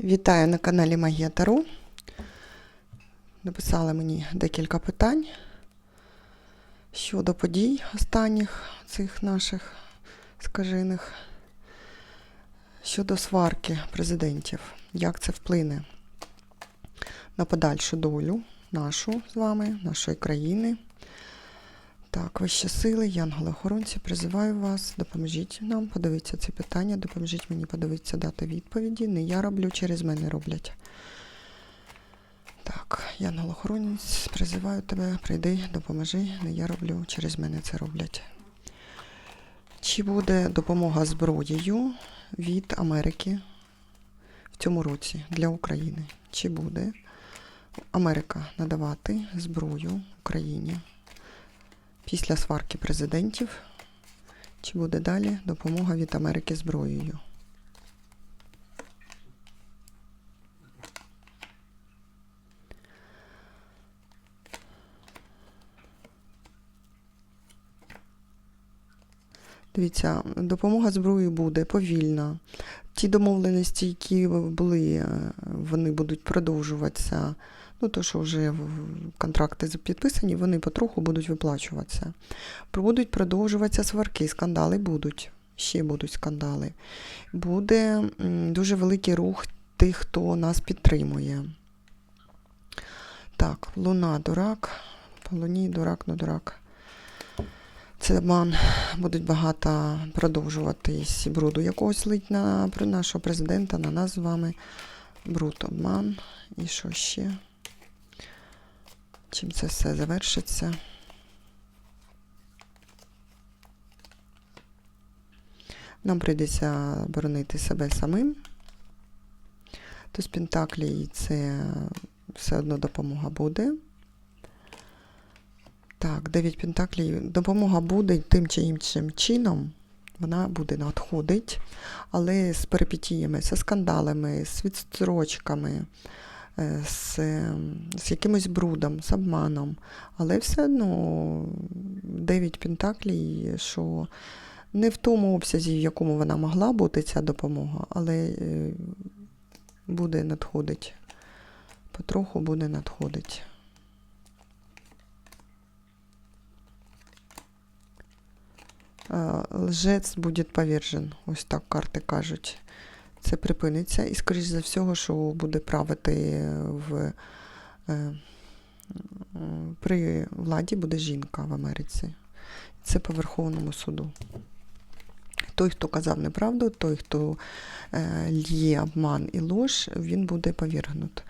Вітаю на каналі Магія Таро. Написали мені декілька питань щодо подій останніх цих наших скажених, щодо сварки президентів. Як це вплине на подальшу долю нашу з вами, нашої країни. Так, вищі сили, янголи-охоронці, призиваю вас, допоможіть нам, подивіться ці питання, допоможіть мені подивитися, дати відповіді. Не я роблю, через мене роблять. Так, янгол-охоронець, призиваю тебе, прийди, допоможи. Не я роблю, через мене це роблять. Чи буде допомога зброєю від Америки в цьому році для України? Чи буде Америка надавати зброю Україні? Після сварки президентів, чи буде далі допомога від Америки зброєю. Дивіться, допомога зброєю буде повільна. Ті домовленості, які були, е, вони будуть продовжуватися. Ну, то, що вже контракти підписані, вони потроху будуть виплачуватися. Будуть продовжуватися сварки, скандали будуть. Ще будуть скандали. Буде дуже великий рух тих, хто нас підтримує. Так, луна, дурак. По луні, дурак, ну дурак. Це обман. Будуть багато продовжуватись бруду якогось лить на нашого президента, на нас з вами. Бруд, обман. І що ще? Чим це все завершиться? Нам прийдеться боронити себе самим. То з Пентаклій це все одно допомога буде. Так, 9 Пентаклій. Допомога буде тим чи іншим чином. Вона буде надходить, але з перипетіями, з скандалами, з відстрочками, з, е, з якимось брудом, з обманом. Але все одно 9 Пентаклій, що не в тому обсязі, в якому вона могла бути ця допомога, але е, буде надходить. Потроху буде надходить. Е, Лжець буде повержен. Ось так карти кажуть. Це припиниться. І, скоріш за всього, що буде правити в, е, при владі буде жінка в Америці. Це по Верховному суду. Той, хто казав неправду, той, хто е, лє обман і лож, він буде повергнут.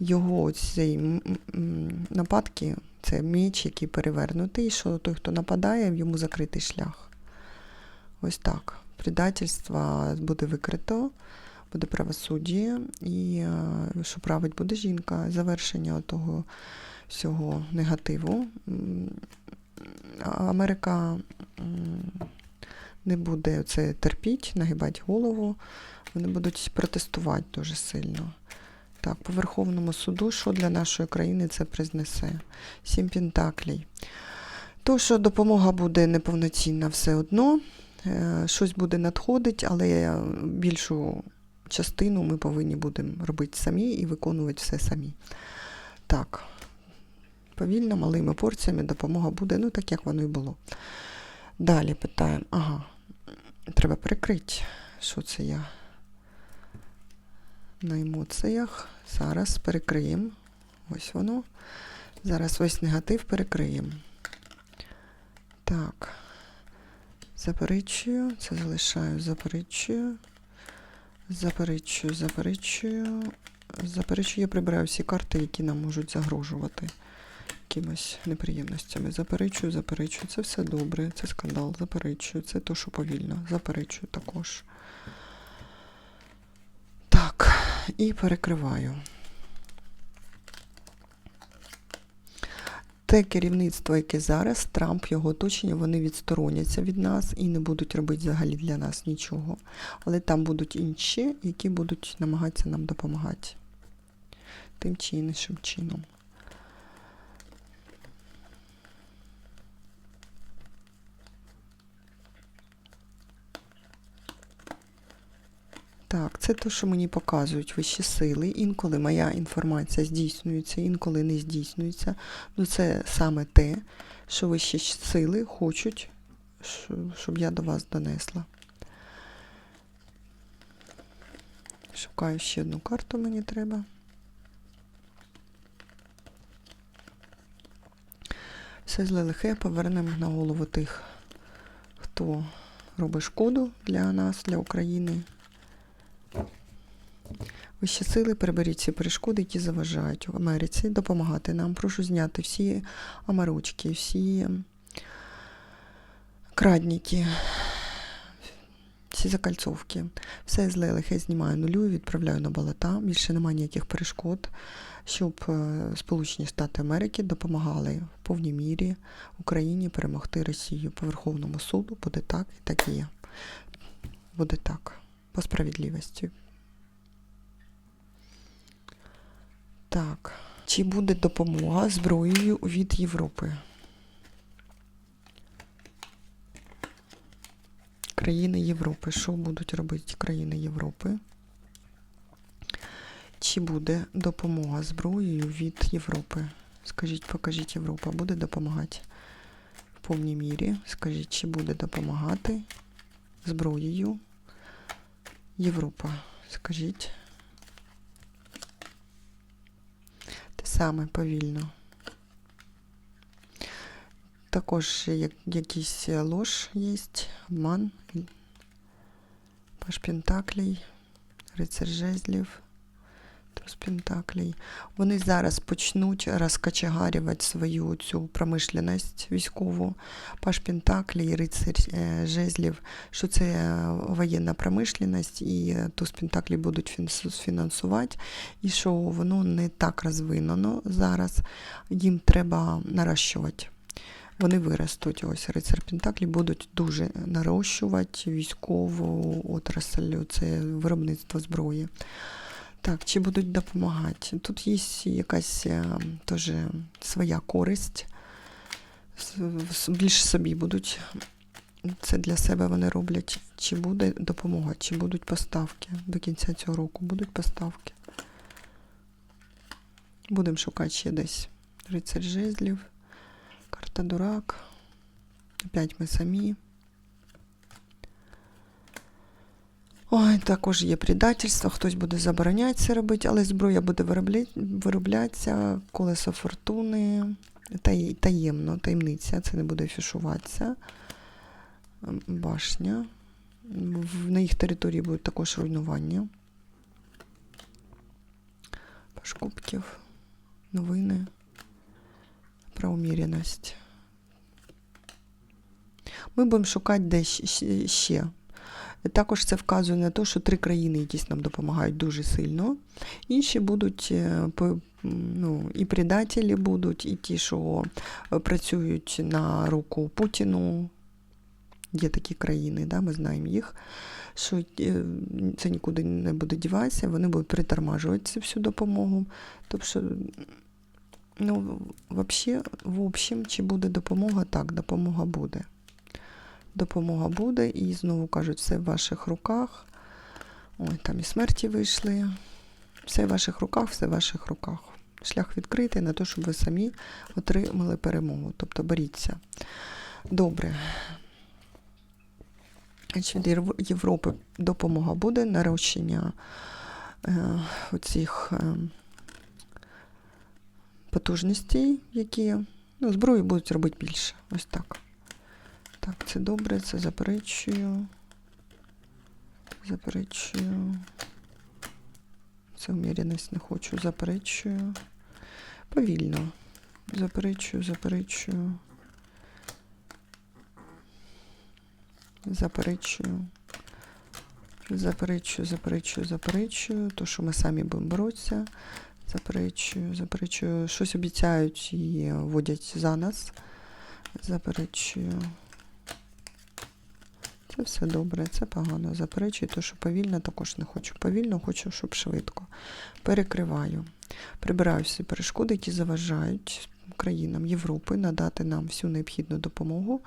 Його ці нападки це меч, який перевернутий, що той, хто нападає, йому закритий шлях. Ось так. Предательство буде викрито, буде правосуддя, і е, що править буде жінка, завершення того всього негативу. Америка не буде це терпіть, нагибати голову, вони будуть протестувати дуже сильно. Так, по Верховному суду, що для нашої країни це признесе? Сім пентаклей. То, що допомога буде неповноцінна все одно, е, щось буде надходить, але більшу частину ми повинні будемо робити самі і виконувати все самі. Так, повільно, малими порціями допомога буде, ну так як воно і було. Далі питаємо, ага, треба прикрити, що це я на емоціях. Зараз перекриємо. Ось воно. Зараз весь негатив перекриємо. Так. Заперечую, це залишаю, заперечую. Заперечую, заперечую. Заперечую, я прибираю всі карти, які нам можуть загрожувати якимось неприємностями. Заперечую, заперечую. Це все добре, це скандал, заперечую. Це то, що повільно. Заперечую також. Так, і перекриваю. Те керівництво, яке зараз, Трамп, його оточення, вони відстороняться від нас і не будуть робити взагалі для нас нічого. Але там будуть інші, які будуть намагатися нам допомагати. Тим чи іншим чином. Так, це те, що мені показують вищі сили. Інколи моя інформація здійснюється, інколи не здійснюється. Ну, це саме те, що вищі сили хочуть, щоб я до вас донесла. Шукаю ще одну карту, мені треба. Все зле лихе повернемо на голову тих, хто робить шкоду для нас, для України. Вищі сили, приберіть ці перешкоди, які заважають в Америці, допомагати нам. Прошу зняти всі амарочки, всі крадніки, всі закальцовки. Все зле лихе знімаю нулю відправляю на болота. Більше немає ніяких перешкод, щоб е, Сполучені Штати Америки допомагали в повній мірі Україні перемогти Росію по Верховному суду. Буде так і так є. Буде так. По справедливості. Так. Чи буде допомога зброєю від Європи? Країни Європи. Що будуть робити країни Європи? Чи буде допомога зброєю від Європи? Скажіть, покажіть, Європа буде допомагати в повній мірі. Скажіть, чи буде допомагати зброєю Європа? Скажіть. Саме повільно. Також якийсь лож є, обман, паш Пентаклей, рицар жезлів, туз Пентаклей. Вони зараз почнуть розкачагарювати свою цю промишленість військову. Паш Пентаклей, рицар е, жезлів, що це е, воєнна промишленість, і е, туз Пентаклей будуть фінансувати, і що воно не так розвинено зараз, їм треба наращувати. Вони виростуть, ось рицар Пентаклі будуть дуже нарощувати військову отрасль, це виробництво зброї. Так, чи будуть допомагати? Тут є якась е, теж своя користь. С- с- Більш собі будуть. Це для себе вони роблять. Чи буде допомога, чи будуть поставки до кінця цього року? Будуть поставки. Будемо шукати ще десь. Рицар жезлів. Карта дурак. Опять ми самі. Ой, також є предательство, хтось буде забороняти це робити, але зброя буде вироблятися, колесо фортуни, таємно, таємниця, це не буде фішуватися. Башня. На їх території будуть також руйнування. Паш кубків, новини про уміреність. Ми будемо шукати де щ- ще. Також це вказує на те, що три країни якісь нам допомагають дуже сильно. Інші будуть е, ну, і предателі будуть, і ті, що е, працюють на руку Путіну. Є такі країни, да, ми знаємо їх, що е, це нікуди не буде діватися, вони будуть притормажувати всю допомогу. Тобто, ну, вообще, в общем, чи буде допомога? Так, допомога буде. Допомога буде, і знову кажуть, все в ваших руках. Ой, там і смерті вийшли. Все в ваших руках, все в ваших руках. Шлях відкритий на те, щоб ви самі отримали перемогу. Тобто боріться. Добре. Від Європи допомога буде, нарощення е, оцих е, потужностей, які ну, зброю будуть робити більше. Ось так. Так, це добре, це заперечую. Заперечую. Це уміреність не хочу, заперечую. Повільно. Заперечую, заперечую. Заперечую. Заперечую, заперечую, заперечую. То, що ми самі будемо боротися. Заперечую, заперечую. Щось обіцяють і вводять за нас. Заперечую. Це все добре, це погано. Заперечую, то, що повільно також не хочу. Повільно хочу, щоб швидко. Перекриваю. Прибираю всі перешкоди, які заважають країнам Європи надати нам всю необхідну допомогу,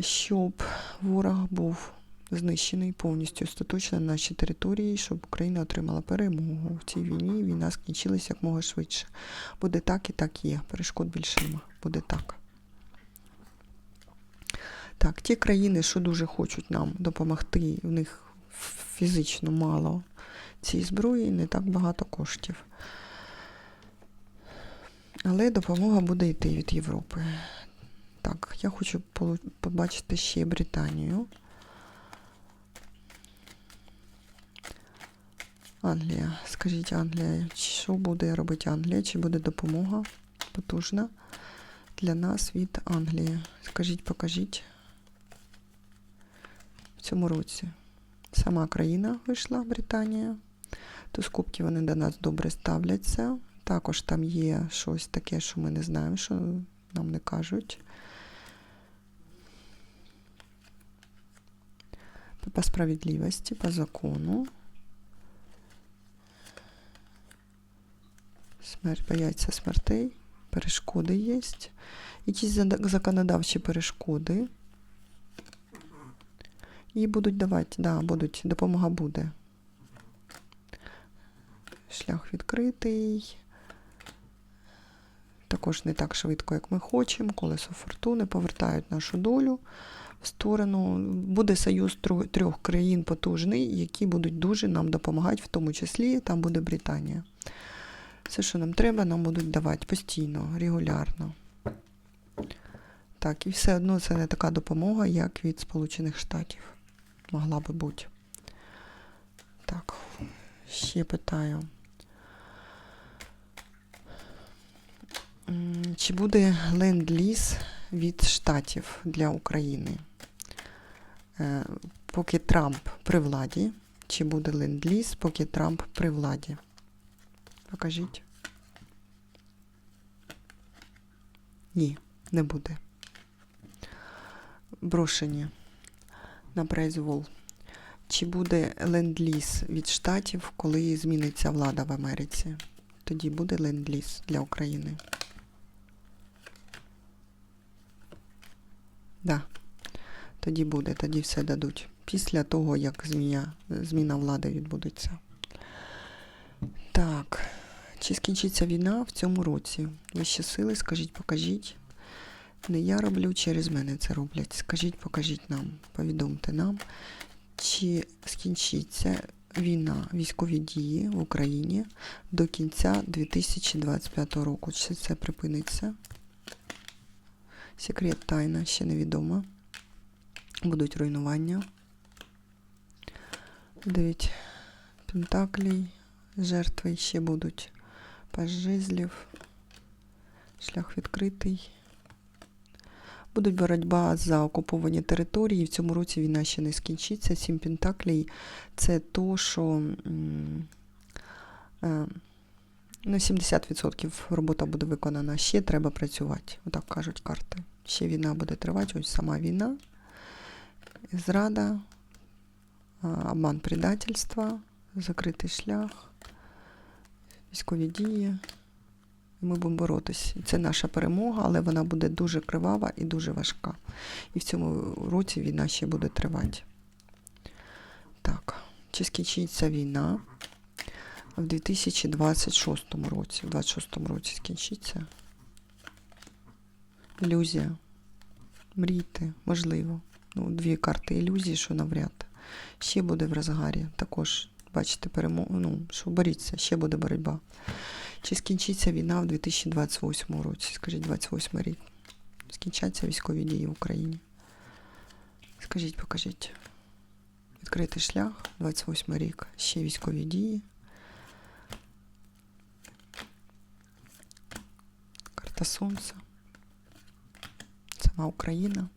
щоб ворог був знищений повністю остаточно на нашій території, щоб Україна отримала перемогу в цій війні. Війна скінчилася як мога швидше. Буде так і так є. Перешкод більше нема. Буде так. Так, ті країни, що дуже хочуть нам допомогти, в них фізично мало цієї зброї, не так багато коштів. Але допомога буде йти від Європи. Так, я хочу побачити ще Британію. Англія. Скажіть, Англія, що буде робити Англія? Чи буде допомога потужна для нас від Англії? Скажіть, покажіть. Цьому році. Сама країна вийшла, Британія. Туз кубки вони до нас добре ставляться. Також там є щось таке, що ми не знаємо, що нам не кажуть. По справедливості, по закону. Смерть, бояться смертей, перешкоди є. Якісь законодавчі перешкоди. І будуть давати, да, будуть, допомога буде. Шлях відкритий. Також не так швидко, як ми хочемо. Колесо фортуни повертають нашу долю в сторону. Буде союз трьох країн потужний, які будуть дуже нам допомагати, в тому числі там буде Британія. Все, що нам треба, нам будуть давати постійно, регулярно. Так, і все одно це не така допомога, як від Сполучених Штатів. Могла би бути. Так, ще питаю. Чи буде ленд-ліз від Штатів для України? Е, Поки Трамп при владі, чи буде ленд-ліз, поки Трамп при владі? Покажіть. Ні, не буде. Брошені на произвол. Чи буде ленд-ліз від штатів, коли зміниться влада в Америці? Тоді буде ленд-ліз для України. Да. Тоді буде, тоді все дадуть. Після того, як зміна, зміна влади відбудеться. Так. Чи скінчиться війна в цьому році? Вищі сили, скажіть, покажіть. Не я роблю, через мене це роблять. Скажіть, покажіть нам, повідомте нам, чи скінчиться війна, військові дії в Україні до кінця 2025 року. Чи це припиниться? Секрет тайна ще невідомо. Будуть руйнування. Дев'ять пентаклей, жертви ще будуть. Паж жезлів, шлях відкритий. Будуть боротьба за окуповані території. В цьому році війна ще не скінчиться. Сім пентаклей це то, що е, ну, 70% робота буде виконана. Ще треба працювати. Отак кажуть карти. Ще війна буде тривати. Ось сама війна, зрада, обман предательства, закритий шлях, військові дії. Ми будемо боротись. Це наша перемога, але вона буде дуже кривава і дуже важка. І в цьому році війна ще буде тривати. Так, чи скінчиться війна в 2026 році? В 2026 році скінчиться. Ілюзія. Мрійте, можливо. Ну, дві карти ілюзії, що навряд. Ще буде в розгарі. Також, бачите, перемогу. Ну, що боріться, ще буде боротьба. Чи скінчиться війна в 2028 році? Скажіть, 28 рік. Скінчаться військові дії в Україні. Скажіть, покажіть. Відкритий шлях, 28 рік. Ще військові дії. Карта Сонця. Сама Україна.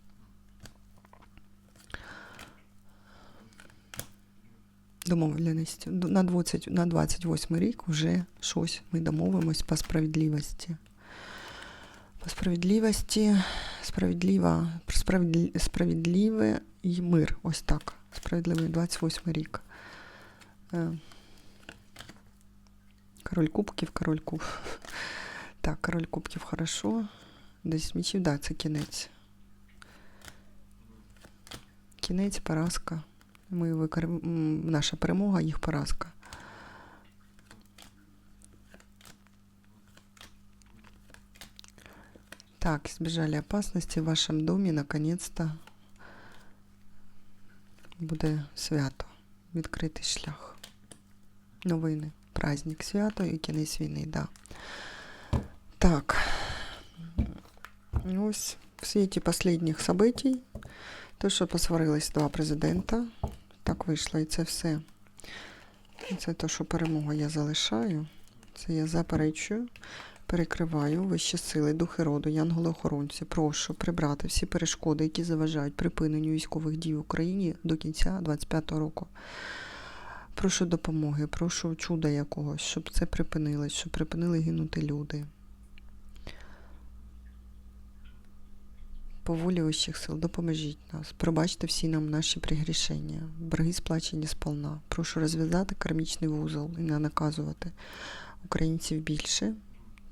Домовленості. На 20, на 28 рік вже щось ми домовимось по справедливості. По справедливості, справедлива, справедливе і мир. Ось так. Справедливий 28 рік. Е, Король кубків, король куб. Так, король кубків хорошо. Десь мічів, да, це кінець. Кінець, поразка. Ми викор... Наша перемога, їх поразка. Так, избежали опасности. В вашем домі наконец-то буде свято. Відкритий шлях. Новини. Праздник свято і кінець війни, да. Так. Ось в світі останніх событий, то, що посварились два президента, так вийшло, і це все. Це те, що перемогу я залишаю. Це я заперечую, перекриваю вищі сили, духи роду, янголи-охоронці. Прошу прибрати всі перешкоди, які заважають припиненню військових дій в Україні до кінця 25-го року. Прошу допомоги, прошу чуда якогось, щоб це припинилось, щоб припинили гинути люди. По волі вищих сил, допоможіть нас, пробачте всі нам наші пригрішення, борги сплачені сполна. Прошу розв'язати кармічний вузол і не наказувати українців більше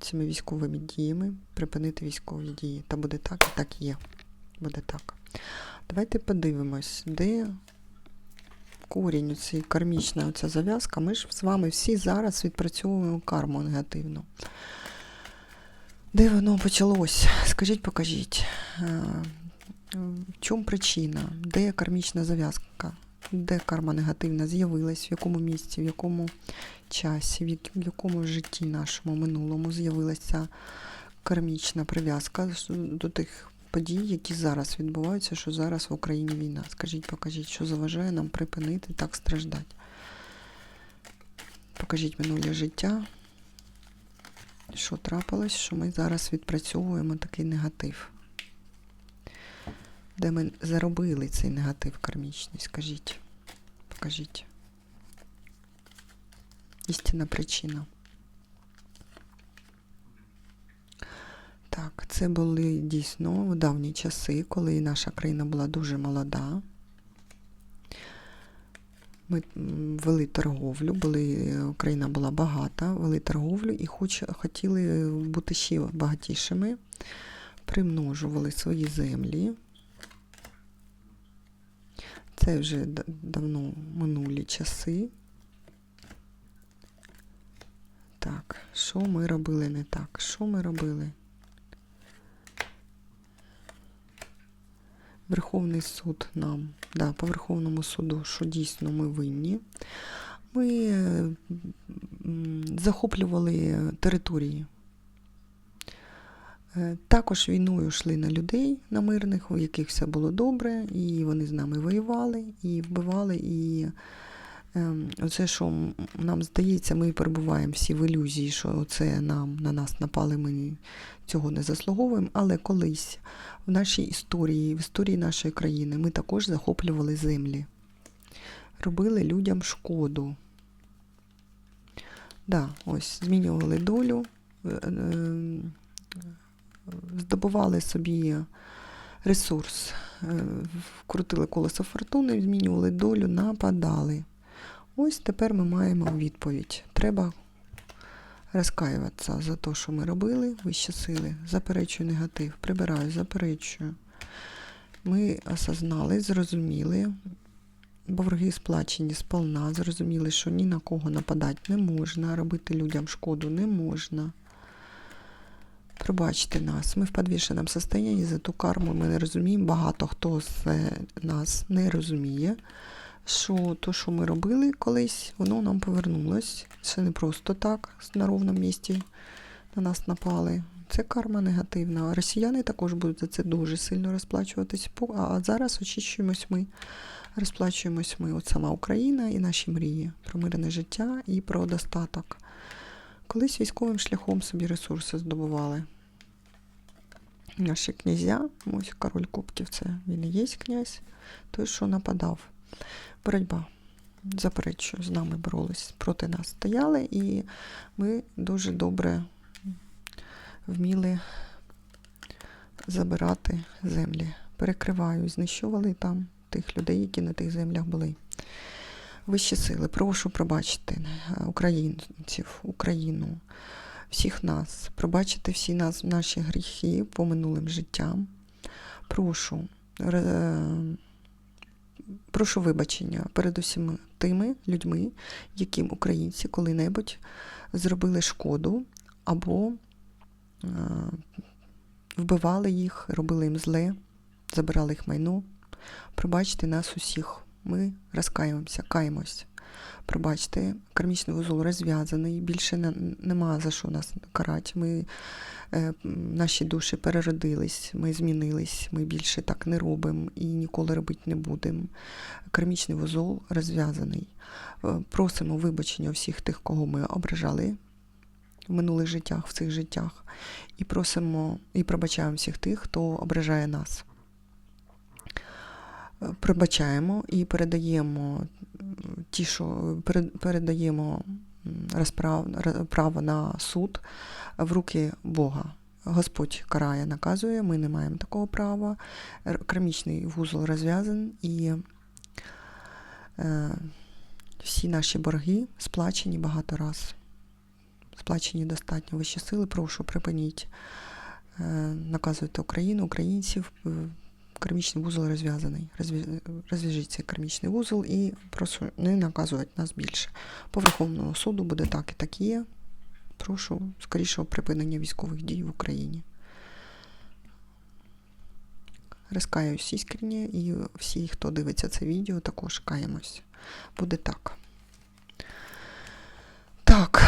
цими військовими діями, припинити військові дії. Та буде так, і так є. Буде так. Давайте подивимось, де корінь цієї кармічна оця зав'язка. Ми ж з вами всі зараз відпрацьовуємо карму негативну. Де воно почалось? Скажіть, покажіть. Е, В чому причина? Де кармічна зав'язка? Де карма негативна з'явилась, в якому місці, в якому часі, в якому житті нашому минулому з'явилася кармічна прив'язка до тих подій, які зараз відбуваються, що зараз в Україні війна. Скажіть, покажіть, що заважає нам припинити так страждати. Покажіть минуле життя. Що трапилось, що ми зараз відпрацьовуємо такий негатив. Де ми заробили цей негатив кармічний, скажіть. Покажіть. Істинна причина. Так, це були дійсно в давні часи, коли наша країна була дуже молода. Ми вели торговлю, були, Україна була багата, вели торговлю і хоч, хотіли бути ще багатішими, примножували свої землі. Це вже давно минулі часи. Так, що ми робили не так? Що ми робили? Верховний суд нам, да, по Верховному суду, що дійсно ми винні. Ми захоплювали території. Е, Також війною йшли на людей, на мирних, у яких все було добре, і вони з нами воювали, і вбивали. І оце, що нам здається, ми перебуваємо всі в ілюзії, що це нам на нас напали, ми цього не заслуговуємо. Але колись в нашій історії, в історії нашої країни, ми також захоплювали землі, робили людям шкоду. Да, ось, змінювали долю, е, е, здобували собі ресурс, е, вкрутили колесо фортуни, змінювали долю, нападали. Ось тепер ми маємо відповідь. Треба розкаюватися за те, що ми робили, вищі сили. Заперечую негатив, прибираю, заперечую. Ми осознали, зрозуміли, борги сплачені сполна, зрозуміли, що ні на кого нападати не можна, робити людям шкоду не можна. Пробачте нас, ми в підвішеному стані за ту карму ми не розуміємо. Багато хто з нас не розуміє, що то, що ми робили колись, воно нам повернулось. Це не просто так, на ровному місці на нас напали. Це карма негативна. Росіяни також будуть за це дуже сильно розплачуватись. А зараз очищуємось ми, розплачуємось ми. От сама Україна і наші мрії про мирне життя і про достаток. Колись військовим шляхом собі ресурси здобували. Наші князя, ось король Кубків, це він і є князь, той, що нападав. Боротьба. Заперечую, з нами боролись, проти нас стояли, і ми дуже добре вміли забирати землі. Перекриваю, знищували там тих людей, які на тих землях були. Вищі сили, прошу пробачити е, українців, Україну, всіх нас, пробачити всі нас, наші гріхи по минулим життям. Прошу ре- прошу вибачення перед усіма тими людьми, яким українці коли-небудь зробили шкоду або е, вбивали їх, робили їм зле, забирали їх майно. Пробачте нас усіх. Ми розкаємося, каємось. Пробачте, кармічний вузол розв'язаний, більше не, нема за що нас карати. Ми, е, наші душі переродились, ми змінились, ми більше так не робимо і ніколи робити не будемо. Кармічний вузол розв'язаний. Е, Просимо вибачення всіх тих, кого ми ображали в минулих життях, в цих життях. І просимо і пробачаємо всіх тих, хто ображає нас. Е, Пробачаємо і передаємо ті, що передаємо право на суд в руки Бога. Господь карає, наказує, ми не маємо такого права. Кармічний вузол розв'язан і е, всі наші борги сплачені багато раз. Сплачені достатньо вищі сили. Прошу, припиніть. Е, наказуйте Україну, українців. Кармічний вузол розв'язаний. Розв'я- Розв'яжіть цей кармічний вузол і прошу не наказувати нас більше. По Верховному суду буде так і так є. Прошу скорішого припинення військових дій в Україні. Розкаюсь іскренне і всі, хто дивиться це відео, також каємось. Буде так. Так,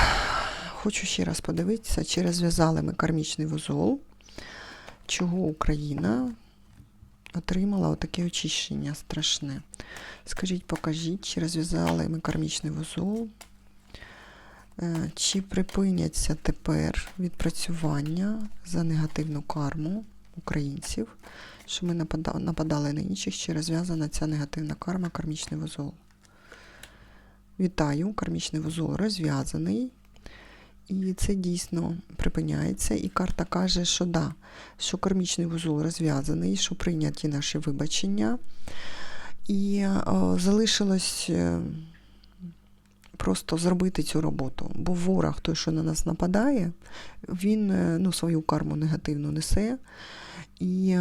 хочу ще раз подивитися, чи розв'язали ми кармічний вузол, чого Україна отримала отаке очищення страшне. Скажіть, покажіть, чи розв'язали ми кармічний вузол, Е, чи припиняться тепер відпрацювання за негативну карму українців, що ми нападали на інших, чи розв'язана ця негативна карма, кармічний вузол. Вітаю, кармічний вузол розв'язаний. І це дійсно припиняється. І карта каже, що да, що кармічний вузол розв'язаний, що прийняті наші вибачення. І о, залишилось е, просто зробити цю роботу. Бо ворог, той, що на нас нападає, він е, ну, свою карму негативну несе. І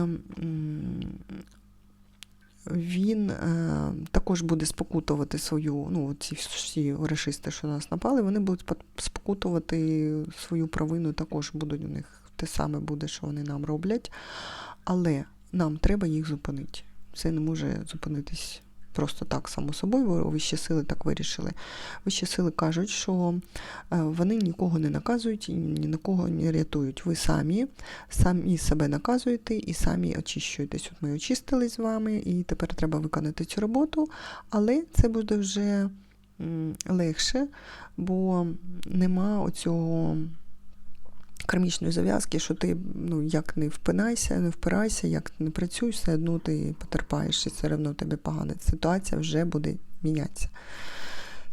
він е, також буде спокутувати свою, ну, ці всі решисти, що нас напали, вони будуть спокутувати свою провину, також будуть у них те саме буде, що вони нам роблять. Але нам треба їх зупинити. Це не може зупинитись просто так, само собою, вищі сили так вирішили. Вищі сили кажуть, що е, вони нікого не наказують і ні на кого не рятують. Ви самі, самі себе наказуєте і самі очищуєтесь. От ми очистились з вами, і тепер треба виконати цю роботу, але це буде вже легше, бо нема оцього кармічної зав'язки, що ти ну, як не впинайся, не впирайся, як не працюй, все одно ти потерпаєш, і все одно тебе погана ситуація вже буде мінятися.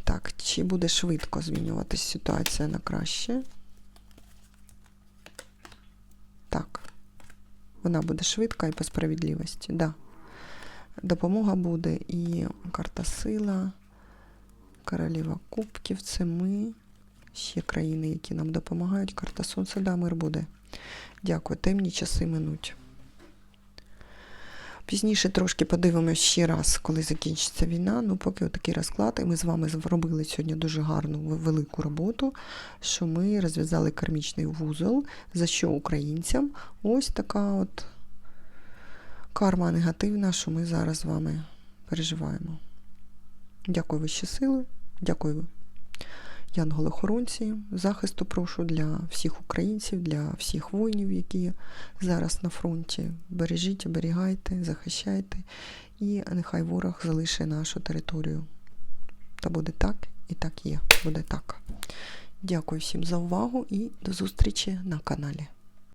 Так, чи буде швидко змінюватися ситуація на краще? Так. Вона буде швидка і по справедливості, да. Допомога буде і карта сила, королева кубків, це ми. Ще країни, які нам допомагають. Карта Сонця, да, мир буде. Дякую. Темні часи минуть. Пізніше трошки подивимось ще раз, коли закінчиться війна. Ну, поки отакий розклад, і ми з вами зробили сьогодні дуже гарну велику роботу, що ми розв'язали кармічний вузол, за що українцям ось така от карма негативна, що ми зараз з вами переживаємо. Дякую вищі сили, дякую янголи-хоронці. Захисту прошу для всіх українців, для всіх воїнів, які зараз на фронті. Бережіть, оберігайте, захищайте, і нехай ворог залишить нашу територію. Та буде так і так є. Буде так. Дякую всім за увагу і до зустрічі на каналі.